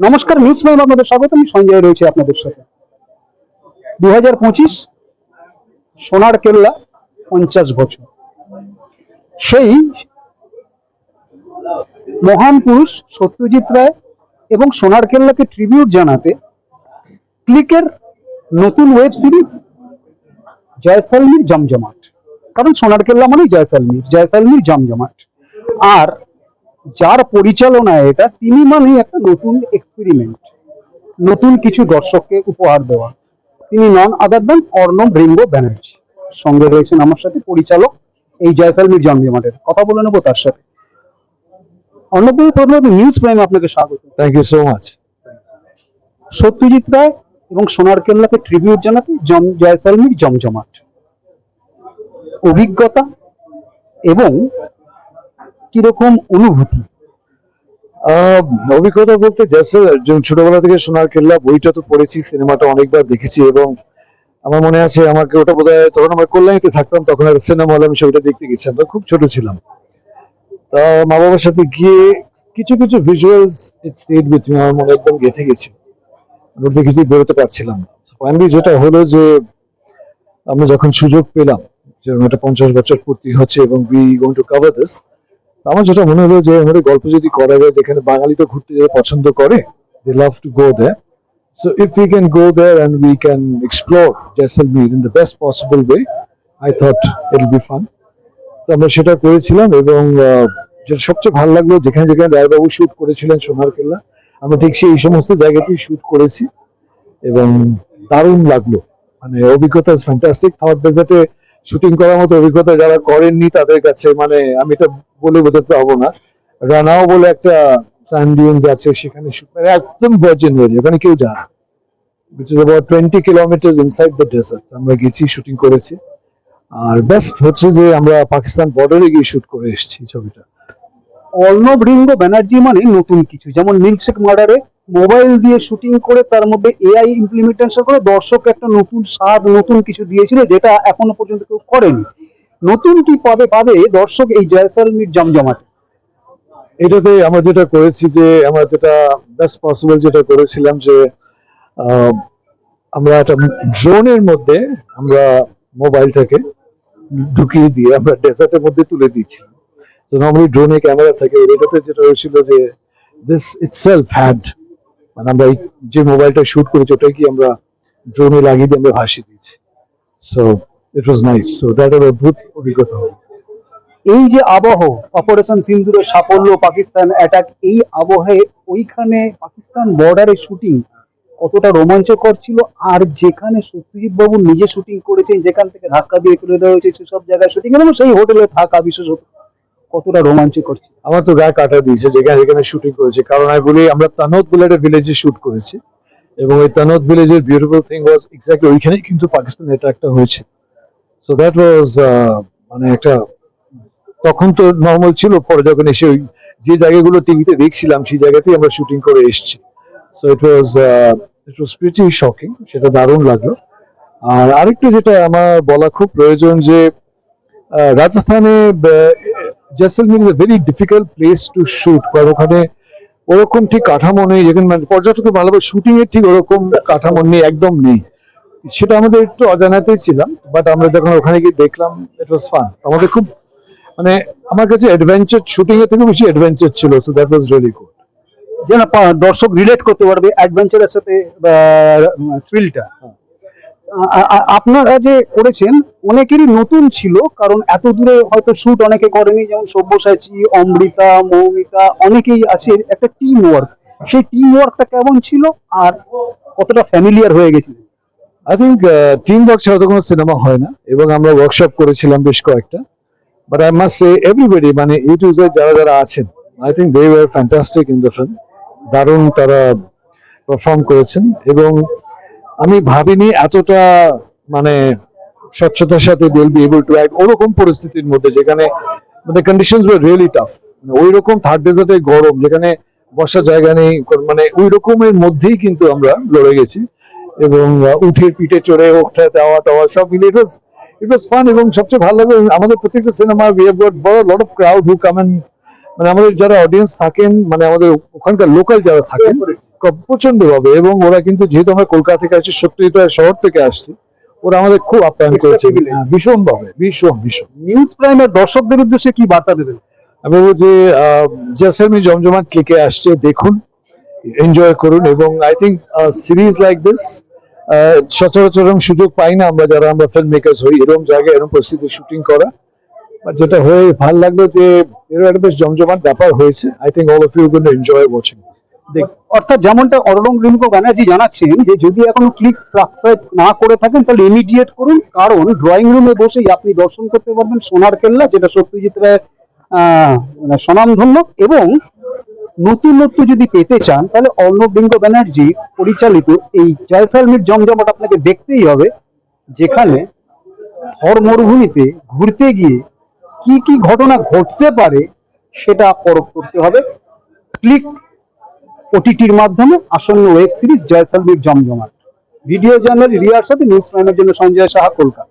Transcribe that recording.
নমস্কার news prime আপনাদের স্বাগত আমি সঞ্জয় রয়েছে আপনাদের সাথে। দু হাজার পঁচিশ সোনার কেল্লা পঞ্চাশ বছর। সেই মহান পুরুষ সত্যজিৎ রায় এবং সোনার কেল্লাকে ট্রিবিউট জানাতে ক্লিকের নতুন ওয়েব সিরিজ জয়সালমীর জমজমাট। কারণ সোনার কেল্লা মানেই জয়সালমীর জয়সালমীর জমজমাট। আর যার পরিচালনায় এটা তিনি মানেই একটা নতুন এক্সপেরিমেন্ট নতুন কিছু দর্শককে উপহার দেওয়া। তিনি none other than Arnab রিঙ্গ Banerjee. সঙ্গে রয়েছেন আমার সাথে পরিচালক এই জয়সালমীর জন্মদিনের। কথা বলে নেব তার সাথে। প্রথমত নিউজ প্রাইমে আপনাকে স্বাগত। Thank you so much Satyajit Ray এবং সোনার কেল্লাকে ট্রিবিউট জানাতে জম জয়সালমীর জমজমাট। অভিজ্ঞতা এবং কীরকম অনুভূতি? অভিজ্ঞতা বলতে গেছে যে ছোটবেলা থেকে সোনার কেল্লা বইটা তো পড়েছি, সিনেমাটা অনেকবার দেখেছি এবং আমার মনে আছে আমাকে ওটা বোধ হয় তখন আমরা কল্যাণীতে থাকতাম, তখন একটা সিনেমা হলে আমি সেটা দেখতে গেছিলাম, তো খুব ছোট ছিলাম। তা মা বাবার সাথে গিয়ে কিছু কিছু ভিজুয়ালস ইট উইথ মি আমার মনে একদম গেঁথে গেছিল আমি ওটা কিছুই বেরোতে পারছিলাম ফাইনালি যেটা হলো যে আমরা যখন সুযোগ পেলাম যে এটা পঞ্চাশ বছর পূর্তি হচ্ছে এবং we going to cover this আমার যেটা মনে হলো যে আমাদের গল্প যদি করা যায়, যেখানে বাঙালি তো ঘুরতে যেতে পছন্দ করে they love to go there so if we can go there and we can explore Jaisalmer in the best possible way I thought it be fun তো আমরা সেটা করেছিলাম এবং যেটা সবচেয়ে ভালো লাগল যেখানে যেখানে রায়বাবু শুট করেছিলেন সোনার কেল্লা আমরা দেখছি এই সমস্ত জায়গাতেই শুট করেছি এবং দারুণ লাগল। মানে অভিজ্ঞতা ফ্যান্টাস্টিক থার্ড ডেজার্টে শুটিং করার মতো অভিজ্ঞতা যারা করেননি তাদের কাছে মানে আমি এটা বলে বোঝাতে পারব না। রানাও বলে একটা স্যান্ডিউন্স আছে, সেখানে মানে একদম ভার্জিন এরিয়া ওখানে কেউ যায় which is about twenty kilometre inside the desert আমরা গেছি শুটিং করেছি। আর বেস্ট হচ্ছে যে আমরা পাকিস্তান বর্ডারে গিয়ে শুট করে এসেছি ছবিটা। অর্ণব রিঙ্গ, ব্যানার্জি মানে নতুন কিছু। যেমন মিল্কশেক মার্ডারে মোবাইল দিয়ে শুটিং করে তার মধ্যে এআই ইমপ্লিমেন্টেশন করে দর্শক একটা নতুন স্বাদ, নতুন কিছু দিয়েছিল যেটা এখনও পর্যন্ত কেউ করেনি। নতুন কি পাবে পাবে দর্শক এই জয়সালমীর জমজমাটে? এটাতে আমরা যেটা করেছি যে, আমরা যেটা বেস্ট পসিবল যেটা করেছিলাম যে আমরা একটা ড্রোনের মধ্যে আমরা মোবাইলটাকে ঢুকিয়ে দিয়ে আমরা ডেজার্টের মধ্যে তুলে দিয়েছি সো নর্মালি ড্রোনে ক্যামেরা থাকে, এটাতে যেটা হয়েছিল যে দিস ইটসেলফ হ্যাড আমরা এই যে মোবাইলটা শুট করেছি, ওটাই কি আমরা লাগিয়ে দিয়ে আমরা ভাসিয়ে দিয়েছি। So it was nice so that অদ্ভুত অভিজ্ঞতা এই যে আবহ অপারেশন সাফল্য, পাকিস্তান অ্যাটাক এই আবহে ওইখানে পাকিস্তান বর্ডারে শুটিং কতটা রোমাঞ্চকর ছিল? আর যেখানে সত্যজিৎ বাবু নিজে শুটিং করেছেন, যেখান থেকে ধাক্কা দিয়ে তুলে দেওয়া হয়েছে, সেসব জায়গায় শুটিং এবং সেই হোটেলে থাকা বিশেষত। কতটা রোমাঞ্চকর ছিল আমার তো গায়ে কাটা দিয়েছে যেখানে যেখানে শুটিং করেছে। কারণ আমি বলি, আমরা তানোদ বলে একটা ভিলেজে শুট করেছি। এবং ওই তানোদ ভিলেজের বিউটিফুল থিং ওয়াজ এক্স্যাক্টলি ওইখানেই কিন্তু পাকিস্তান এটা একটা হয়েছে সো দ্যাট ওয়াজ মানে একটা, তখন তো নর্মাল ছিল। পরে যখন এসে ওই যে জায়গাগুলো টিভিতে দেখছিলাম, সেই জায়গাতেই আমরা শুটিং করে এসেছি। So it was it was pretty shocking সেটা দারুণ লাগল। আর আরেকটা যেটা আমার বলা খুব প্রয়োজন যে রাজস্থানে Jaisalmer is a very difficult place to shoot কারণ ওখানে ওরকম ঠিক কাঠামো নেই, যেখানে মানে পর্যটকের ভালোভাবে শুটিং এর ঠিক ওরকম কাঠামো নেই, একদম নেই। সেটা আমাদের একটু অজানাতেই ছিলাম বাট আমরা যখন ওখানে গিয়ে দেখলাম ইট ওয়াজ ফান আমাদের খুব মানে আমার কাছে অ্যাডভেঞ্চার শুটিং এর থেকে বেশি অ্যাডভেঞ্চার ছিল so that was really good যেন দর্শক রিলেট করতে পারবে অ্যাডভেঞ্চারের সাথে থ্রিলটা আপনারা যে করেছেন, অনেকেরই নতুন ছিল, কারণ এত দূরে হয়তো শুট অনেকে করেনি, যেমন সব্যসাচী, অমৃতা, মৌমিতা, অনেকেই আছে, একটা টিম ওয়ার্ক সেই টিম ওয়ার্কটা কেমন ছিল আর কতটা ফ্যামিলিয়ার হয়ে গেছিল? আই থিঙ্ক টিম ওয়ার্ক ছাড়া তো কোনো সিনেমা হয় না, এবং আমরা ওয়ার্কশপ করেছিলাম বেশ কয়েকটা but I must say everybody মানে জেড যারা যারা আছেন I think they were fantastic in the film দারুণ তারা পারফর্ম করেছেন, এবং আমি ভাবিনি এতটা মানে স্বচ্ছতার সাথে will be able to act ওরকম পরিস্থিতির মধ্যে, যেখানে মানে কন্ডিশনস ওয়ার রিয়েলি টাফ ওই রকম থার্ড ডেজার্টে গরম, যেখানে বসার জায়গা নেই মানে ওই রকমের মধ্যেই কিন্তু আমরা লড়ে গেছি। এবং উঠের পিঠে চড়ে, ওঠা দেওয়া টাওয়া সব মিলে ইট ইট ওয়াজ ফান এবং সবচেয়ে ভালো লাগে, আমাদের প্রত্যেকটা সিনেমা উই হ্যাভ গট বড় lot of crowd who come মানে আমাদের যারা অডিয়েন্স থাকেন মানে আমাদের ওখানকার লোকাল যারা থাকেন প্রচণ্ড ভাবে এবং ওরা কিন্তু যেহেতু আমরা কলকাতা থেকে আসছি সত্যজিৎ শহর থেকে আসছি ওরা আমাদের খুব আপ্যায়ন করেছে. হ্যাঁ, ভীষণ ভাবে ভীষণ ভীষণ। নিউজ প্রাইমের দর্শকদের উদ্দেশ্যে কি বার্তা দেবেন? আমি বলব যে জেসলমি জমজমাট ক্লিকে আসছে দেখুন এনজয় করুন এবং I think series like this সচরাচর এরকম সুযোগ পাই না আমরা যারা আমরা ফিল্ম মেকার্স হই এরকম জায়গায় এরকম পরিস্থিতি শুটিং করা। যেটা হয়ে ভালো লাগল যে এরকম একটা বেশ জমজমাট ব্যাপার হয়েছে। I think all of you gonna enjoy watching দেখ অর্থাৎ যেমনটা অরলং রিঙ্কো ব্যানার্জি জানাচ্ছেন যে যদি এখনও ক্লিক সাবস্ক্রাইব না করে থাকেন তাহলে ইমিডিয়েট করুন। কারণ ড্রয়িং রুমে বসেই আপনি দর্শন করতে পারবেন সোনার কেল্লা যেটা সত্যজিৎ আহ, মানে স্বনামধন্য। এবং নতুনত্ব যদি পেতে চান তাহলে অর্ণব বিঙ্গ ব্যানার্জি পরিচালিত এই জয়সালমীর জমজমাট আপনাকে দেখতেই হবে যেখানে থর মরুভূমিতে ঘুরতে গিয়ে কি কি ঘটনা ঘটতে পারে সেটা পরখ করতে হবে। ক্লিক ওটিটির মাধ্যমে আসন্ন ওয়েব সিরিজ জয়সালমীর জমজমাট। ভিডিও জার্নাল রিয়ার সাথে নিউজ প্রাইমের জন্য সঞ্জয় সাহা কলকাতা।